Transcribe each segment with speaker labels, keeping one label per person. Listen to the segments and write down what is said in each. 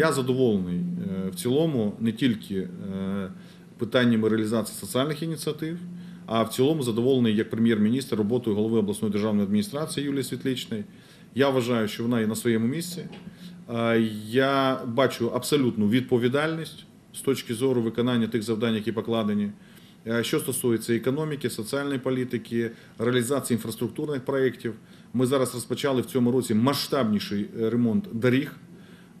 Speaker 1: Я задоволений е, в цілому не тільки е, питаннями реалізації соціальних ініціатив, а в цілому задоволений як прем'єр-міністр роботою голови обласної державної адміністрації Юлії Світличної. Я вважаю, що вона є на своєму місці. Е, Я бачу абсолютну відповідальність з точки зору виконання тих завдань, які покладені. Що стосується економіки, соціальної політики, реалізації інфраструктурних проєктів, ми зараз розпочали в цьому році масштабніший ремонт доріг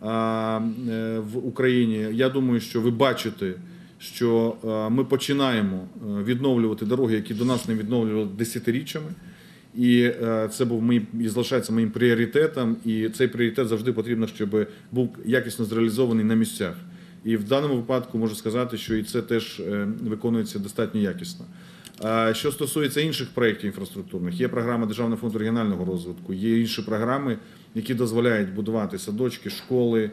Speaker 1: в Україні. Я думаю, що ви бачите, що е, ми починаємо е, відновлювати дороги, які до нас не відновлювали десятиріччями. І е, це був мій і залишається моїм пріоритетом. І цей пріоритет завжди потрібно, щоб був якісно зреалізований на місцях. І в даному випадку можу сказати, що і це теж е, виконується достатньо якісно. Що стосується інших проєктів інфраструктурних, є програма Державного фонду регіонального розвитку, є інші програми, які дозволяють будувати садочки, школи,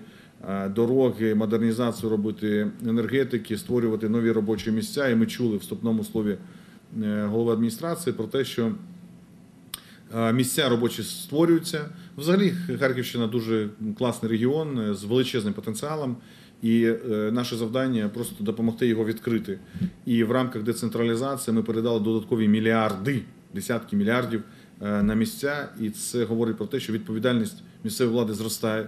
Speaker 1: дороги, модернізацію робити енергетики, створювати нові робочі місця. І ми чули в вступному слові е, голови адміністрації про те, що Е, Місця робочі створюються. Взагалі, Харківщина дуже класний регіон е, з величезним потенціалом, і е, наше завдання просто допомогти його відкрити. І в рамках децентралізації ми передали додаткові мільярди, десятки мільярдів е, на місця, і це говорить про те, що відповідальність місцевої влади зростає.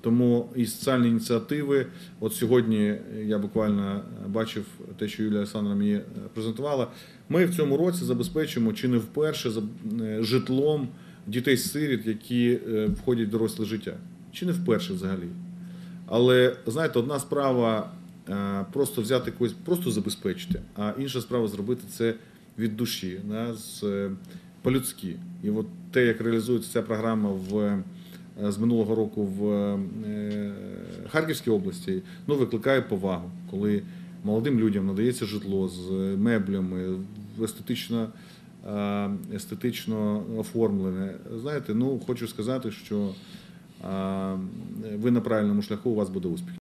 Speaker 1: Тому і соціальні ініціативи. От сьогодні я буквально бачив те, що Юлія Олександровна мені е, презентувала. Ми в цьому році забезпечимо чи не вперше е, житлом дітей-сиріт, які е, входять в доросле життя. Чи не вперше взагалі. Але знаєте, одна справа е, просто взяти когось, просто забезпечити, а інша справа зробити це від душі, з, е, по-людськи. І от те, як реалізується ця програма в, е, з минулого року в Харківській області, ну, викликає повагу, коли молодим людям надається житло з меблями, естетично, естетично оформлене. Знаєте, ну хочу сказати, що ви на правильному шляху, у вас буде успіх.